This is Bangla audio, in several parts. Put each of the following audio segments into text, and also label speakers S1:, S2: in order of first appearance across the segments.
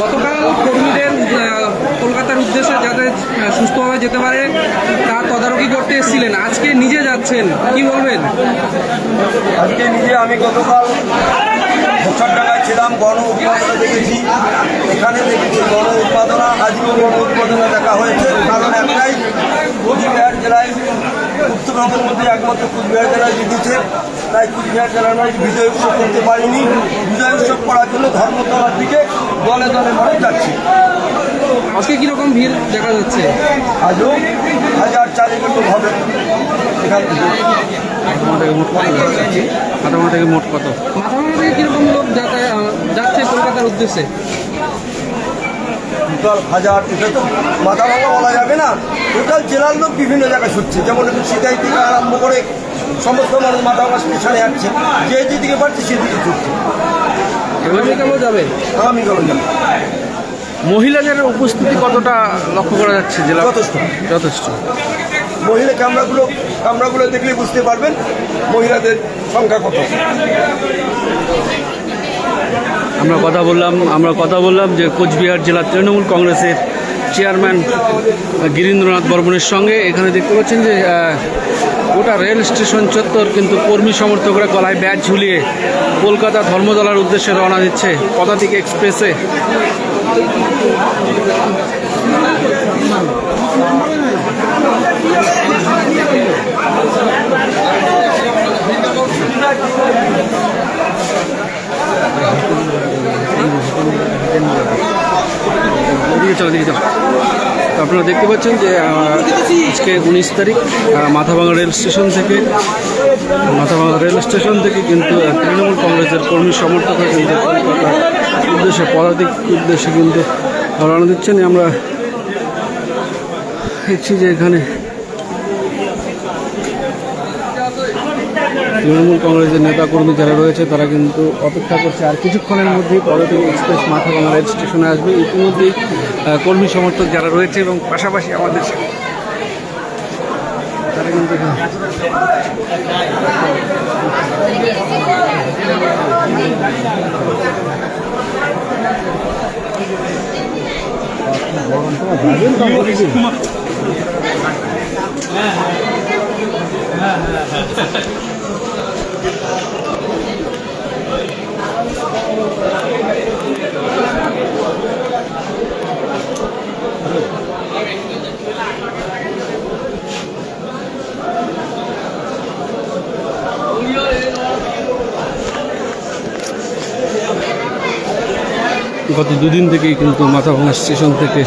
S1: গতকাল কর্মীদের কলকাতার উদ্দেশ্যে যাতে সুস্থভাবে যেতে পারে তা তদারকি করতে এসেছিলেন। আজকে নিজে যাচ্ছেন, কি বলবেন?
S2: আজকে নিজে আমি গতকাল বছর ছিলাম গণ উৎপাদনা দেখেছি। এখানে দেখেছি গণ উৎপাদনা আজকেও গণ উৎপাদনা দেখা হয়েছে। কারণ একটাই জেলায় উত্তরবঙ্গের মধ্যে একমাত্র কুচবিহার জেলায় জিতেছে তাই কুচবিহার জেলার মানুষ বিজয় উৎসব করতে পারিনি। বিজয় উৎসব করার জন্য ধর্মতলার দিকে দলে দলে মানুষ যাচ্ছে।
S1: আজকে কীরকম ভিড় দেখা যাচ্ছে?
S2: আজও হাজার চারেক মতো হবে। এখান থেকে।
S1: মোট কত? মাথাভাঙা থেকে কীরকম লোক যাতায়াত আহ, যাচ্ছে কলকাতার উদ্দেশ্যে?
S2: টোটাল হাজার এটা তো মাথা ভাঙা বলা যাবে না। টোটাল জেলার লোক বিভিন্ন জায়গায় ছুটছে। যেমন সিতাই থেকে আরম্ভ করে সমস্ত মানুষ মাথা ভাঙা স্টেশনে যাচ্ছে। যে যেদিকে পারছে সেদিকে ছুটছে।
S1: যাবে?
S2: আগামী গেল
S1: মহিলাদের উপস্থিতি কতটা লক্ষ্য করা যাচ্ছে জেলা
S2: যথেষ্ট।
S1: যথেষ্ট।
S2: মহিলা ক্যামেরাগুলো ক্যামেরাগুলো দেখলে বুঝতে পারবেন মহিলাদের সংখ্যা কত।
S1: আমরা কথা বললাম, আমরা কথা বললাম যে কোচবিহার জেলা তৃণমূল কংগ্রেসের চেয়ারম্যান গিরীন্দ্রনাথ বর্মনের সঙ্গে। এখানে দেখতে পাচ্ছেন যে গোটা রেল স্টেশন চত্বর কিন্তু কর্মী সমর্থকরা গলায় ব্যাচ ঝুলিয়ে কলকাতা ধর্মতলার উদ্দেশ্যে রওনা দিচ্ছে পদাতিক এক্সপ্রেসে। এদিকে চলো এদিকে চলো। আপনারা দেখতে পাচ্ছেন যে আজকে উনিশ তারিখ মাথাভাঙা রেল স্টেশন থেকে মাথাভাঙা রেল স্টেশন থেকে কিন্তু তৃণমূল কংগ্রেসের কর্মী সমর্থকরা কিন্তু উদ্দেশ্যে, পদাতিক উদ্দেশ্যে কিন্তু রওনা দিচ্ছেন। আমরা দেখছি যে এখানে তৃণমূল কংগ্রেসের নেতাকর্মী যারা রয়েছে, তারা কিন্তু অপেক্ষা করছে। আর কিছুক্ষণের মধ্যেই পদাতিক এক্সপ্রেস মাথাভাঙা রেল স্টেশনে আসবে। ইতিমধ্যেই কর্মী সমর্থক যারা রয়েছে এবং পাশাপাশি আমাদের তারা কিন্তু এখানে গত দুদিন থেকেই কিন্তু মাথাভাঙা স্টেশন থেকে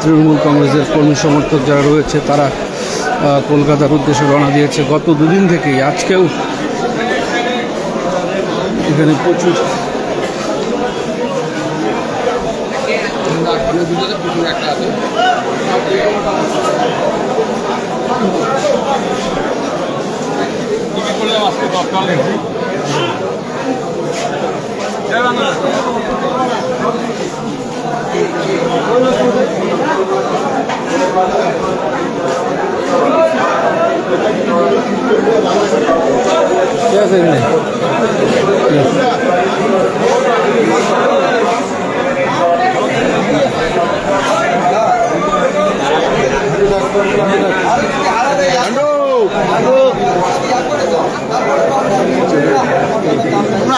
S1: তৃণমূল কংগ্রেসের কর্মী সমর্থক যারা রয়েছে, তারা কলকাতার উদ্দেশ্যে রওনা দিয়েছে। গত দুদিন থেকেই, আজকেও এখানে প্রচুর কে আছে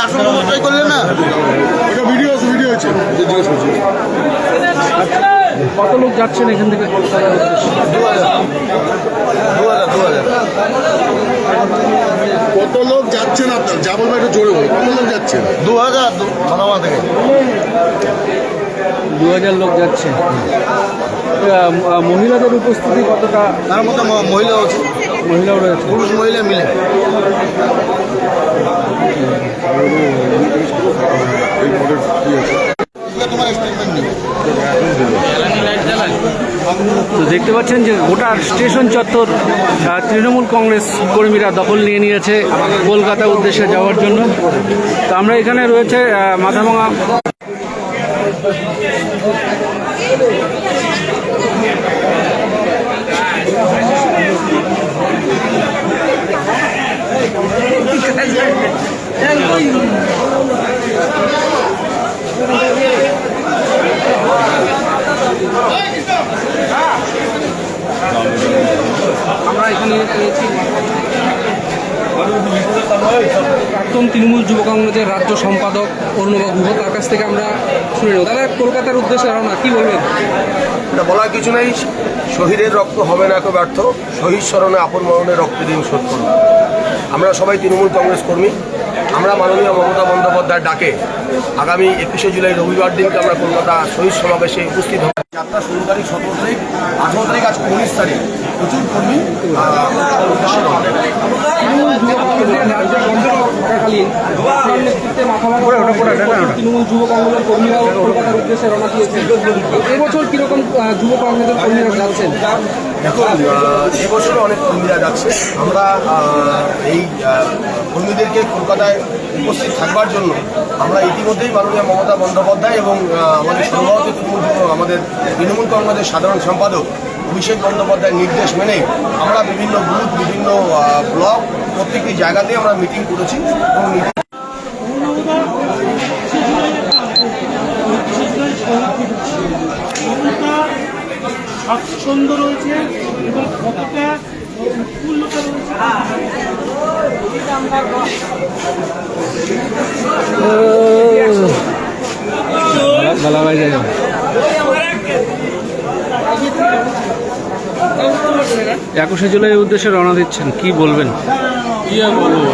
S3: আসল করলে না? ভিডিও আছে ভিডিও আছে। জিজ্ঞেস করছি
S1: কত লোক যাচ্ছেন এখান থেকে? কলকাতার
S3: কত লোক যাচ্ছেন আপনার? যা বলব একটু জোরে কত লোক যাচ্ছেন? দু হাজার থেকে।
S1: দু হাজার লোক যাচ্ছে মহিলাদের উপস্থিতি কতটা?
S4: তার মধ্যে মহিলা আছে।
S1: মহিলাও রয়েছে।
S4: পুরুষ মহিলা মিলে।
S1: তো দেখতে পাচ্ছেন যে গোটা স্টেশন চত্বর তৃণমূল কংগ্রেস কর্মীরা দখল নিয়ে নিয়েছে কলকাতা উদ্দেশ্যে যাওয়ার জন্য। তো আমরা এখানে রয়েছে মাথাভাঙা প্রাক্তন তৃণমূল যুব কংগ্রেসের রাজ্য সম্পাদক অরুণবা গুহ তার কাছ থেকে আমরা শুনে নেব। দাদা কলকাতার উদ্দেশ্যে রওনা, কি বলবেন?
S5: এটা বলার কিছু নেই। শহীদের রক্ত হবে না, কেউ ব্যর্থ। শহীদ স্মরণে আপন মরণের রক্ত দিন শোধ করুন আমরা সবাই তৃণমূল কংগ্রেস কর্মী। আমরা মাননীয় মমতা বন্দ্যোপাধ্যায়ের ডাকে আগামী একুশে জুলাই রবিবার দিনকে আমরা কলকাতা শহীদ সমাবেশে উপস্থিত হব। যাত্রা ষোলো তারিখ সতেরো তারিখ আঠেরো তারিখ আজকে উনিশ তারিখ। প্রচুর কর্মী।
S1: তৃণমূল যুব কংগ্রেসের কর্মীরাও কলকাতার উদ্দেশ্যে রওনা দিয়েছে এবছর কীরকম যুব কংগ্রেসের কর্মীরা যাচ্ছেন।
S5: দেখুন আহ, এবছরও অনেক কর্মীরা যাচ্ছে। আমরা এই কর্মীদেরকে কলকাতায় উপস্থিত থাকবার জন্য আমরা ইতিমধ্যেই মাননীয় মমতা বন্দ্যোপাধ্যায় এবং আমাদের সর্বভারতীয় তৃণমূল আমাদের তৃণমূল কংগ্রেসের সাধারণ সম্পাদক অভিষেক বন্দ্যোপাধ্যায়ের নির্দেশ মেনে আমরা বিভিন্ন বুথ বিভিন্ন ব্লক প্রত্যেকটি জায়গাতেই আমরা মিটিং করেছি এবং
S6: স্বাচ্ছন্দ্য রয়েছে এবং কতটা উৎফুল্লতা রয়েছে।
S1: একুশে জুলাই উদ্দেশ্যে রওনা দিচ্ছেন কি বলবেন?
S7: কি আর বলব?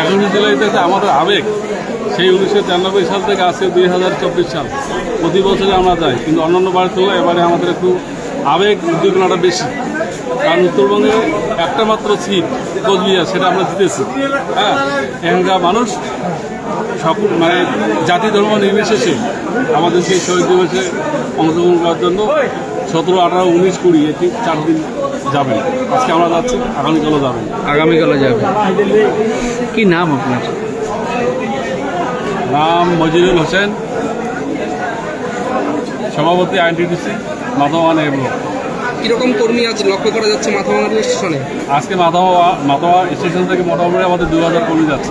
S7: একুশে জুলাইতে তো আমাদের আবেগ। সেই উনিশশো তিরানব্বই সাল থেকে আজকে দুই হাজার চব্বিশ সাল। প্রতি বছরে আমরা যাই কিন্তু অন্যান্য বারের তুলনায় এবারে আমাদের একটু আবেগ উদ্দীপনাটা বেশি। কারণ উত্তরবঙ্গে একটা মাত্র সিট কোচবিহার সেটা আমরা জিতেছি। হ্যাঁ? এখানকার মানুষ সকল মানে জাতি ধর্ম নির্বিশেষে আমাদের সেই শহীদ দিবসে অংশগ্রহণ করার জন্য সতেরো আঠারো উনিশ কুড়ি এটি চার দিন যাবেন আজকে আমরা যাচ্ছি আগামীকালও যাবেন
S1: আগামীকালে যাবে। কি নাম আপনার?
S7: নাম মজিদুল হোসেন সভাপতি আইনটিডিসি ব্লক
S1: কীরকম কর্মী আজ লক্ষ্য করা যাচ্ছে রেল স্টেশনে?
S7: আজকে স্টেশন থেকে মোটামুটি আমাদের দু হাজার কর্মী যাচ্ছে।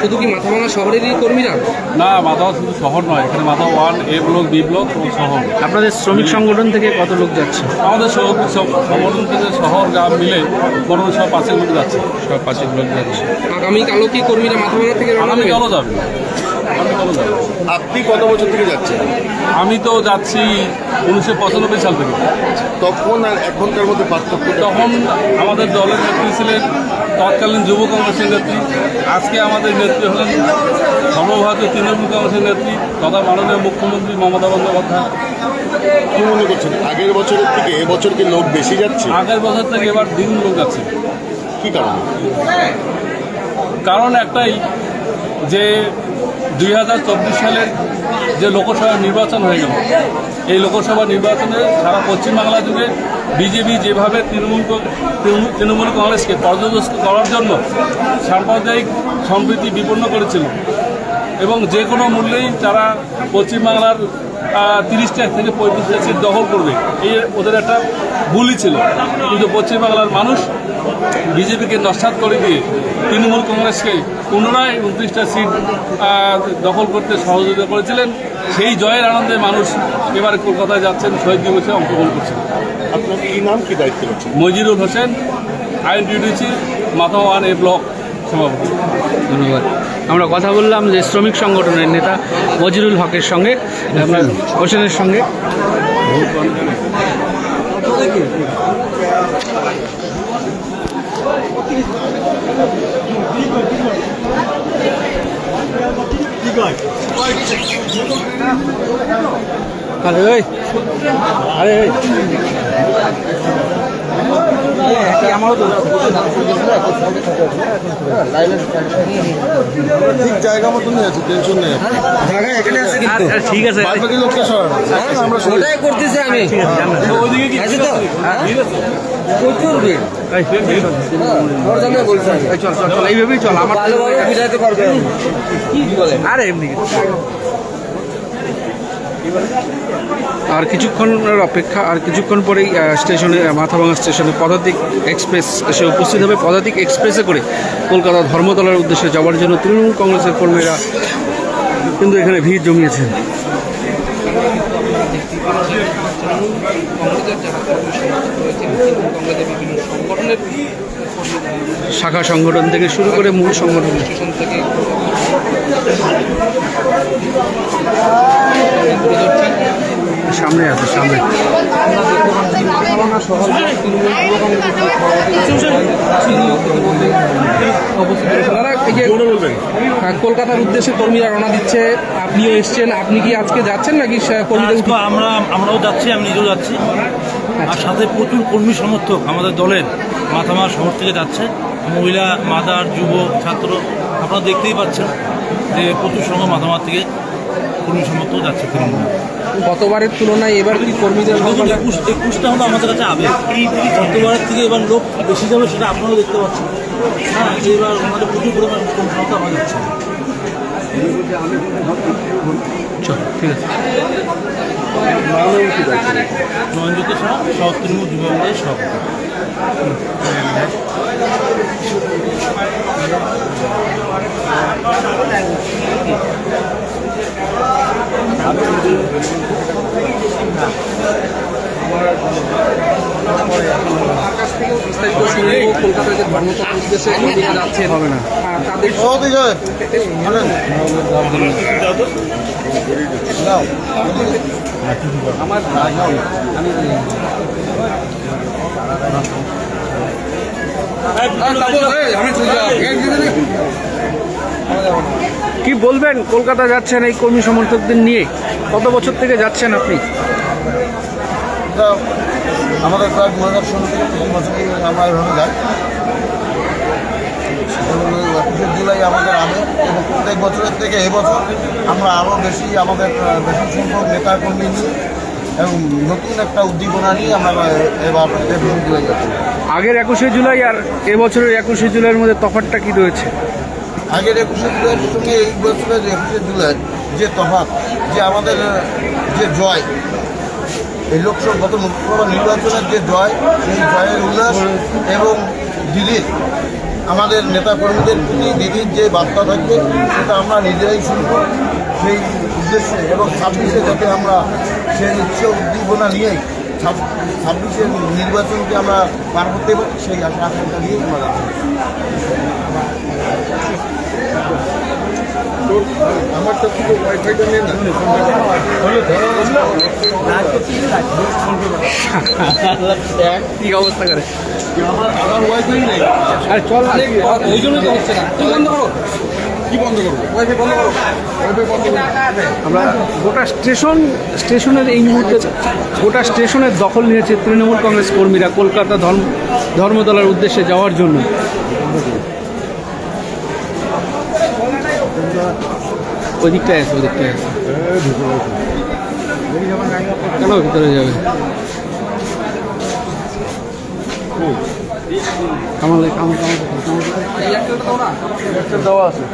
S1: শুধু কি মাথাভাঙা শহরেরই কর্মীরা?
S7: না শুধু শহর নয় এখানে one A block B block ও শহর।
S1: আপনাদের শ্রমিক সংগঠন থেকে কত লোক যাচ্ছে?
S7: আমাদের শহর সব- সংগঠন থেকে শহর গ্রাম মিলে মোটামুটি সব পাঁচের মধ্যে যাচ্ছে।
S1: সব পাঁচেক লোক যাচ্ছে। আগামীকালও কি কর্মীরা মাথাভাঙা থেকে
S7: আগামীকালও যাবে।
S4: আপনি কত বছর থেকে যাচ্ছেন?
S7: আমি তো যাচ্ছি উনিশশো পঁচানব্বই সাল থেকে।
S4: তখন আর এখনকার মধ্যে পার্থক্য
S7: তখন আমাদের দলের নেত্রী ছিলেন তৎকালীন যুব কংগ্রেসের নেত্রী আজকে আমাদের নেত্রী হলেন সর্বভারতীয় তৃণমূল কংগ্রেসের নেত্রী তথা মাননীয় মুখ্যমন্ত্রী মমতা বন্দ্যোপাধ্যায়।
S4: কি মনে করছেন? আগের বছরের থেকে এবছর কি লোক বেশি যাচ্ছে?
S7: আগের বছর থেকে এবার দ্বিগুণ লোক আছে
S4: কি কারণ?
S7: কারণ একটাই যে দুই হাজার চব্বিশ সালের যে লোকসভা নির্বাচন হয়ে গেল, এই লোকসভা নির্বাচনে সারা পশ্চিমবাংলা জুড়ে বিজেপি যেভাবে তৃণমূল তৃণমূল- কংগ্রেসকে পর্যদস্ত করার জন্য সাম্প্রদায়িক সম্প্রীতি বিপন্ন করেছিল এবং যে কোনো মূল্যেই তারা পশ্চিমবাংলার তিরিশটা থেকে পঁয়ত্রিশটা সিট দখল করবে, এই ওদের একটা ভুলই ছিল। কিন্তু পশ্চিমবাংলার মানুষ বিজেপিকে নস্বাত করে দিয়ে তৃণমূল কংগ্রেসকে পুনরায় উনত্রিশটা সিট দখল করতে সহযোগিতা করেছিলেন। সেই জয়ের আনন্দে মানুষ এবারে কলকাতায় যাচ্ছেন শহীদ দিবসে অংশগ্রহণ করছেন।
S4: আপনার কি নাম কি দায়িত্ব
S7: মজিরুল হোসেন আইন ডিউটিসি মাথা ওয়ান এ ব্লক সভাপতি।
S1: ধন্যবাদ। আমরা কথা বললাম যে শ্রমিক সংগঠনের নেতা মজিরুল হকের সঙ্গে হোসেনের সঙ্গে। আরে আরে
S4: ঠিক জায়গা মতনই আছে টেনশন নেই।
S5: জায়গা এখানে আছে
S1: আর আর ঠিক আছে।
S4: আমরা
S5: ওটাই করতেছি আমি। প্রচুর ভিড়।
S1: এইভাবেই চল
S5: বুঝাতে পারবে
S1: আরে এমনি। আর কিছুক্ষণের অপেক্ষা, আর কিছুক্ষণ পরেই স্টেশনে মাথাভাঙা স্টেশনে পদাতিক এক্সপ্রেস এসে উপস্থিত হবে। পদাতিক এক্সপ্রেসে করে কলকাতা ধর্মতলার উদ্দেশ্যে যাওয়ার জন্য তৃণমূল কংগ্রেসের কর্মীরা কিন্তু এখানে ভিড় জমিয়েছেন। শাখা সংগঠন থেকে শুরু করে মূল সংগঠন। সামনে আছে সামনে।
S8: হ্যাঁ, কলকাতার উদ্দেশ্যে কর্মীরা রওনা দিচ্ছে আপনিও এসছেন আপনি কি আজকে যাচ্ছেন নাকি কর্মীদের
S9: আমরা আমরাও যাচ্ছি আমি নিজেও যাচ্ছি। আর সাথে প্রচুর কর্মী সমর্থক আমাদের দলের মাথামার শহর থেকে যাচ্ছে। মহিলা মাদার যুব ছাত্র আপনারা দেখতেই পাচ্ছেন যে প্রচুর সংখ্যা মাথামার থেকে কর্মী সমর্থক যাচ্ছে তৃণমূল।
S8: গতবারের তুলনায় এবার কি কর্মীদের
S9: একুশ একুশটা হলো আমাদের কাছে আবেগ। গতবারের থেকে এবার লোক বেশি যাবে সেটা আপনারাও দেখতে পাচ্ছেন। হ্যাঁ এবার আমাদের প্রচুর পরিমাণ সংখ্যা হয়ে যাচ্ছে।
S1: চল ঠিক আছে।
S9: নয়নজ্যোতি শাহ সহ তৃণমূল যুবকদের সব
S8: বিস্তারিত শুনব কলকাতায় যে ধর্মতলার উদ্দেশ্যে কর্মীরা যাচ্ছেন
S1: হবে না
S8: তাদের
S4: বলেন নাও
S1: কি বলবেন? কলকাতা যাচ্ছেন এই কর্মী সমর্থকদের নিয়ে? কত বছর থেকে যাচ্ছেন আপনি?
S4: আমাদের প্রায় দু হাজার ষোলো থেকে তিন বছর আমরা এভাবে যাই। একুশে জুলাই আমাদের আগে এবং প্রত্যেক বছরের থেকে এবছর আমরা আরও বেশি আমাদের বেশি সংখ্যক নেতা কর্মী নিয়ে এবং নতুন একটা উদ্দীপনা নিয়ে আমরা এবার জুলাই যাচ্ছি।
S1: আগের একুশে জুলাই আর এবছরের একুশে জুলাইয়ের মধ্যে তফাৎটা কি রয়েছে?
S4: আগের একুশে জুলাইয়ের সঙ্গে এই বছরের একুশে জুলাই যে তফাত যে আমাদের যে জয় এই লোকসভা গত লোকসভা নির্বাচনের যে জয় সেই জয়ের উল্লাস এবং দিদির আমাদের নেতা কর্মীদের প্রতি দিদির যে বার্তা থাকবে সেটা আমরা নিজেরাই শুনব। সেই উদ্দেশ্যে এবং ছাব্বিশে যাতে আমরা সেই উচ্চ উদ্দীপনা নিয়েই ছাব- ছাব্বিশের নির্বাচনকে আমরা পার করতে পারি সেই আশা আকাঙ্ক্ষা নিয়েই আমরা। আমার তো শুধু ওয়াইফাইটা নিয়ে না
S1: কি অবস্থা করে
S4: আমার আমার ওয়াইফাই নেই।
S1: আর চল
S8: ওই জন্যই তো হচ্ছে না। তুমি বন্ধ করো।
S4: কি বন্ধ করব?
S8: ওয়াইফাই বন্ধ করো।
S4: ওয়াইফাই বন্ধ করব।
S1: আমরা গোটা স্টেশন স্টেশনের এই মুহূর্তে গোটা স্টেশনের দখল নিয়েছে তৃণমূল কংগ্রেস কর্মীরা কলকাতা ধর্ম ধর্মতলার উদ্দেশ্যে যাওয়ার জন্য। ওই দিকটায় আছে ওই দিকটায় আছে। কেন ভিতরে যাবে? কামালে কামাল কামাল
S4: দেওয়া আছে।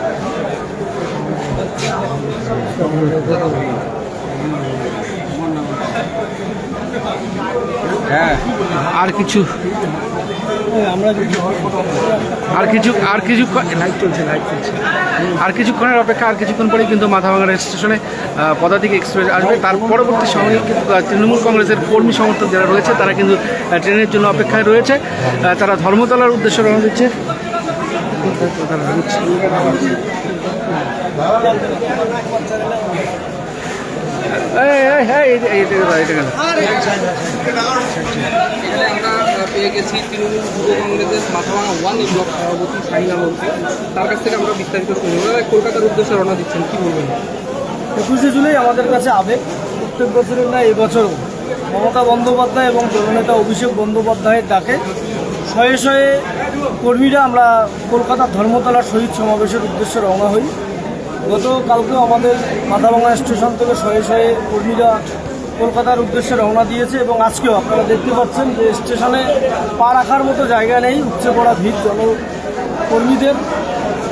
S1: আর কিছু? আর কিছু আর কিছু লাইট চলছে লাইট চলছে। আর কিছুক্ষণের অপেক্ষা, আর কিছুক্ষণ পরেই কিন্তু মাথাভাঙা রেল স্টেশনে পদাতিক এক্সপ্রেস আসবে। তার পরবর্তী সময়ে কিন্তু তৃণমূল কংগ্রেসের কর্মী সমর্থক যারা রয়েছে, তারা কিন্তু ট্রেনের জন্য অপেক্ষায় রয়েছে। তারা ধর্মতলার উদ্দেশ্যে রওনা দিচ্ছে।
S8: পেয়ে গেছি তৃণমূল তার কাছ থেকে আমরা বিস্তারিত কলকাতার উদ্দেশ্যে রওনা দিচ্ছেন কি
S10: একুশে জুলাই আমাদের কাছে আবেগ।
S6: প্রত্যেক বছরের না এবছরও মমতা বন্দ্যোপাধ্যায় এবং জননেতা অভিষেক বন্দ্যোপাধ্যায়ের ডাকে শয়ে শয়ে কর্মীরা আমরা কলকাতার ধর্মতলার শহীদ সমাবেশের উদ্দেশ্যে রওনা হই। গতকালকেও আমাদের মাথাভাঙা স্টেশন থেকে শয়ে শয়ে কর্মীরা কলকাতার উদ্দেশ্যে রওনা দিয়েছে এবং আজকেও আপনারা দেখতে পাচ্ছেন যে স্টেশনে পা রাখার মতো জায়গা নেই উপচে পড়া ভিড় জন কর্মীদের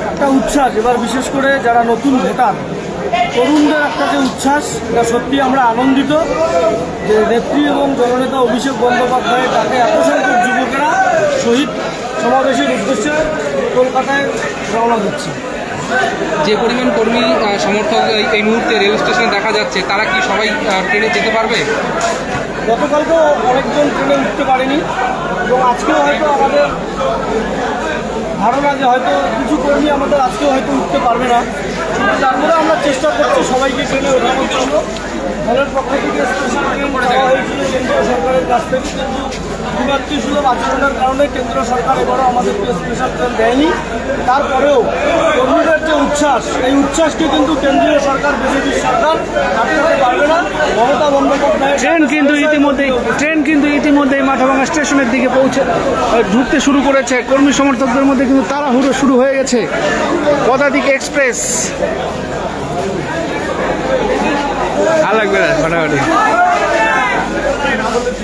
S6: একটা উচ্ছ্বাস। এবার বিশেষ করে যারা নতুন ভোটার, তরুণদের একটা যে উচ্ছ্বাস, এটা সত্যি আমরা আনন্দিত যে নেত্রী এবং জননেতা অভিষেক বন্দ্যোপাধ্যায়ের ডাকে এত সংখ্যক যুবকেরা শহীদ সমাবেশের উদ্দেশ্যে কলকাতায় রওনা দিচ্ছে।
S8: যে পরিমাণ কর্মী সমর্থক এই- মুহূর্তে রেল স্টেশনে দেখা যাচ্ছে, তারা কি সবাই ট্রেনে যেতে পারবে?
S6: গতকালকেও অনেকজন ট্রেনে উঠতে পারেনি এবং আজকেও হয়তো আমাদের ধারণা যে হয়তো কিছু কর্মী আমাদের আজকেও হয়তো উঠতে পারবে না। কিন্তু তারপরে আমরা চেষ্টা করছি সবাইকে ট্রেনে ওঠানোর জন্য। দলের পক্ষ থেকে স্পেশাল ট্রেন হয়েছিল কেন্দ্রীয় সরকারের কাছ থেকে। কিন্তু বিমাত্রী আচরণের কারণে কেন্দ্র সরকার এবারও আমাদেরকে স্পেশাল ট্রেন দেয়নি। তারপরেও কর্মীদের যে উচ্ছ্বাস এই উচ্ছ্বাসকে কিন্তু কেন্দ্রীয় সরকার বিজেপি সরকার আটকাতে পারবে না। মমতা বন্দ্যোপাধ্যায়
S1: ট্রেন কিন্তু ইতিমধ্যেই ট্রেন কিন্তু ইতিমধ্যেই মাথাভাঙা স্টেশনের দিকে পৌঁছে ঢুকতে শুরু করেছে। কর্মী সমর্থকদের মধ্যে কিন্তু তাড়াহুড়ো শুরু হয়ে গেছে। পদাতিক এক্সপ্রেস। আর লাগবে না ফাটাফাটি।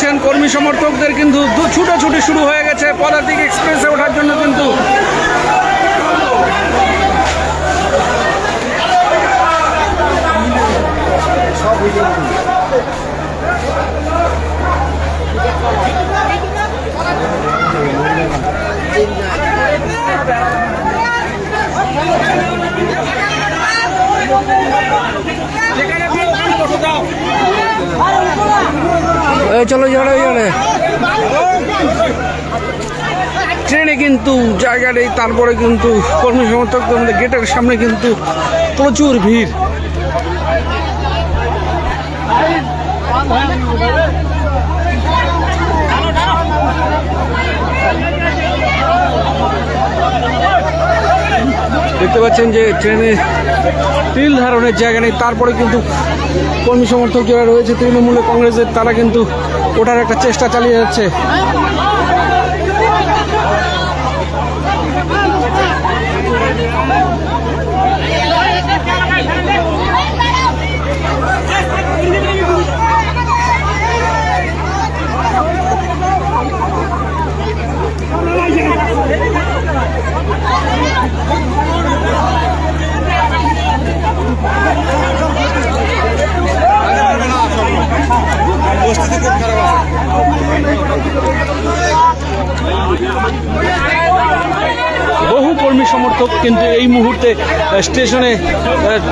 S1: দেখতে পাচ্ছেন। কর্মী সমর্থকদের কিন্তু ছুটোছুটি শুরু হয়ে গেছে। পদাতিক এক্সপ্রেসে ওঠার জন্য কিন্তু চলো জড়ে জড়ে ট্রেনে কিন্তু জায়গা নেই, তারপরে কিন্তু কর্মী সমর্থকদের গেটের সামনে কিন্তু প্রচুর ভিড়। দেখতে পাচ্ছেন যে ট্রেনে তিল ধারণের জায়গা নেই, তারপরে কিন্তু কর্মী সমর্থক যারা রয়েছে তৃণমূলে কংগ্রেসের তারা কিন্তু ওঠার একটা চেষ্টা চালিয়ে যাচ্ছে। বহু কর্মী সমর্থক কিন্তু এই মুহূর্তে স্টেশনে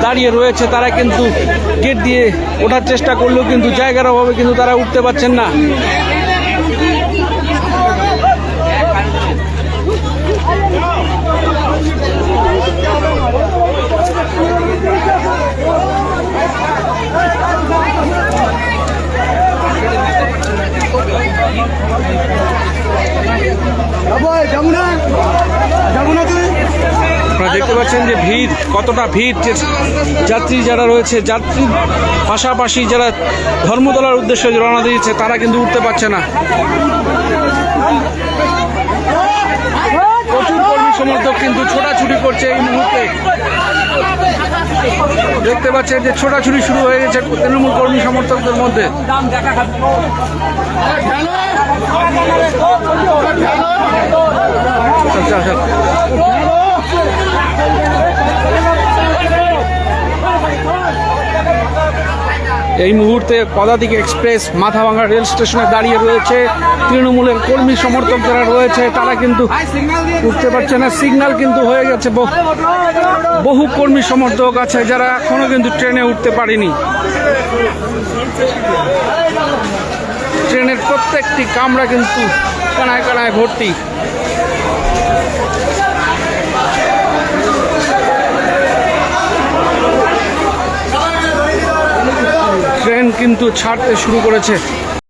S1: দাঁড়িয়ে রয়েছে। তারা কিন্তু গেট দিয়ে ওঠার চেষ্টা করলেও কিন্তু জায়গার অভাবে কিন্তু তারা উঠতে পারছেন না আপনারা দেখতে পাচ্ছেন যে ভিড়, কতটা ভিড় যাত্রী যারা রয়েছে, যাত্রী পাশাপাশি যারা ধর্মতলার উদ্দেশ্যে রওনা দিয়েছে, তারা কিন্তু উঠতে পারছে না। প্রচুর কর্মী সমর্থক কিন্তু ছোটাছুটি করছে এই মুহূর্তে। দেখতে পাচ্ছেন যে ছোটাছুটি শুরু হয়ে গেছে তৃণমূল কর্মী সমর্থকদের মধ্যে। এই মুহূর্তে পদাতিক এক্সপ্রেস মাথাভাঙা রেল স্টেশনে দাঁড়িয়ে রয়েছে। তৃণমূলের কর্মী সমর্থক যারা রয়েছে, তারা কিন্তু উঠতে পারছে না। সিগন্যাল কিন্তু হয়ে গেছে। বহু কর্মী সমর্থক আছে যারা এখনও কিন্তু ট্রেনে উঠতে পারেনি। ট্রেনের প্রত্যেকটি কামরা কিন্তু কানায় কানায় ভর্তি ট্রেন কিন্তু ছাড়তে শুরু করেছে।